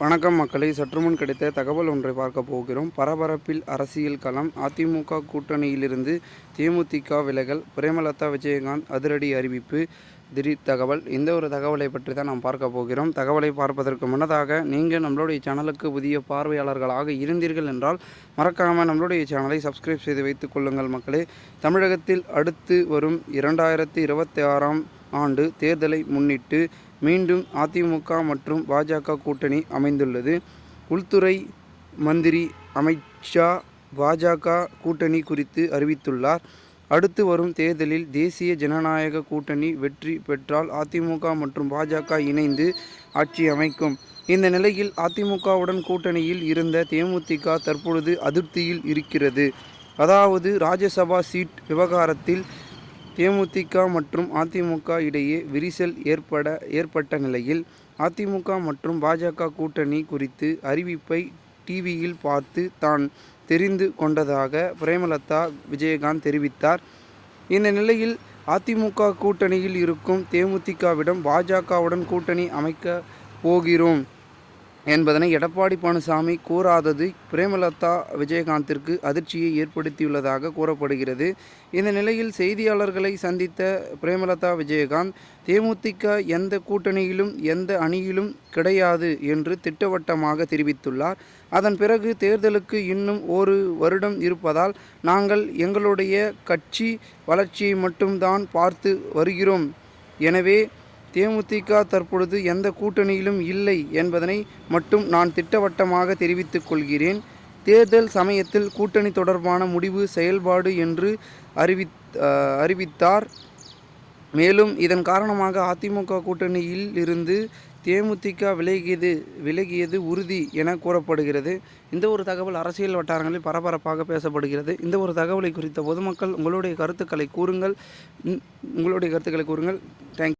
வணக்கம் மக்களை சற்றுமுன் கிடைத்த தகவல் ஒன்றை பார்க்க போகிறோம். பரபரப்பில் அரசியல் களம் அதிமுக கூட்டணியிலிருந்து தேமுதிக விலகல் பிரேமலதா விஜயகாந்த் அதிரடி அறிவிப்பு திடீர் தகவல். இந்த ஒரு தகவலை பற்றி தான் நாம் பார்க்க போகிறோம். தகவலை பார்ப்பதற்கு முன்னதாக நீங்கள் நம்மளுடைய சேனலுக்கு புதிய பார்வையாளர்களாக இருந்தீர்கள் என்றால் மறக்காமல் நம்மளுடைய சேனலை சப்ஸ்கிரைப் செய்து வைத்துக் கொள்ளுங்கள் மக்களே. தமிழகத்தில் அடுத்து வரும் இரண்டாயிரத்தி இருபத்தி ஆறாம் ஆண்டு தேர்தலை முன்னிட்டு மீண்டும் அதிமுக மற்றும் பாஜக கூட்டணி அமைந்துள்ளது. உள்துறை மந்திரி அமித்ஷா பாஜக கூட்டணி குறித்து அறிவித்துள்ளார். அடுத்து வரும் தேர்தலில் தேசிய ஜனநாயக கூட்டணி வெற்றி பெற்றால் அதிமுக மற்றும் பாஜக இணைந்து ஆட்சி அமைக்கும். இந்த நிலையில் அதிமுகவுடன் கூட்டணியில் இருந்த தேமுதிக தற்பொழுது அதிருப்தியில் இருக்கிறது. அதாவது ராஜ்யசபா சீட் விவகாரத்தில் தேமுதிக மற்றும் அதிமுக இடையே விரிசல் ஏற்பட ஏற்பட்ட நிலையில் அதிமுக மற்றும் பாஜக கூட்டணி குறித்து அறிவிப்பை டிவியில் பார்த்து தான் தெரிந்து கொண்டதாக பிரேமலதா விஜயகாந்த் தெரிவித்தார். இந்த நிலையில் அதிமுக கூட்டணியில் இருக்கும் தேமுதிகவிடம் பாஜகவுடன் கூட்டணி அமைக்க போகிறோம். என்பதனை எடப்பாடி பழனிசாமி கூறாதது பிரேமலதா விஜயகாந்திற்கு அதிர்ச்சியை ஏற்படுத்தியுள்ளதாக கூறப்படுகிறது. இந்த நிலையில் செய்தியாளர்களை சந்தித்த பிரேமலதா விஜயகாந்த் தேமுதிக எந்த கூட்டணியிலும் எந்த அணியிலும் கிடையாது என்று திட்டவட்டமாக தெரிவித்துள்ளார். அதன் பிறகு தேர்தலுக்கு இன்னும் ஒரு வருடம் இருப்பதால் நாங்கள் எங்களுடைய கட்சி வளர்ச்சியை மட்டும்தான் பார்த்து வருகிறோம். எனவே தேமுதிக தற்பொழுது எந்த கூட்டணியிலும் இல்லை என்பதனை மட்டும் நான் திட்டவட்டமாக தெரிவித்துக் கொள்கிறேன். தேர்தல் சமயத்தில் கூட்டணி தொடர்பான முடிவு செயல்பாடு என்று அறிவித் அறிவித்தார். மேலும் இதன் காரணமாக அதிமுக கூட்டணியில் இருந்து தேமுதிக விலகியது விலகியது உறுதி என கூறப்படுகிறது. இந்த ஒரு தகவல் அரசியல் வட்டாரங்களில் பரபரப்பாக பேசப்படுகிறது. இந்த ஒரு தகவலை குறித்த பொதுமக்கள் உங்களுடைய கருத்துக்களை கூறுங்கள். உங்களுடைய கருத்துக்களை கூறுங்கள். தேங்க்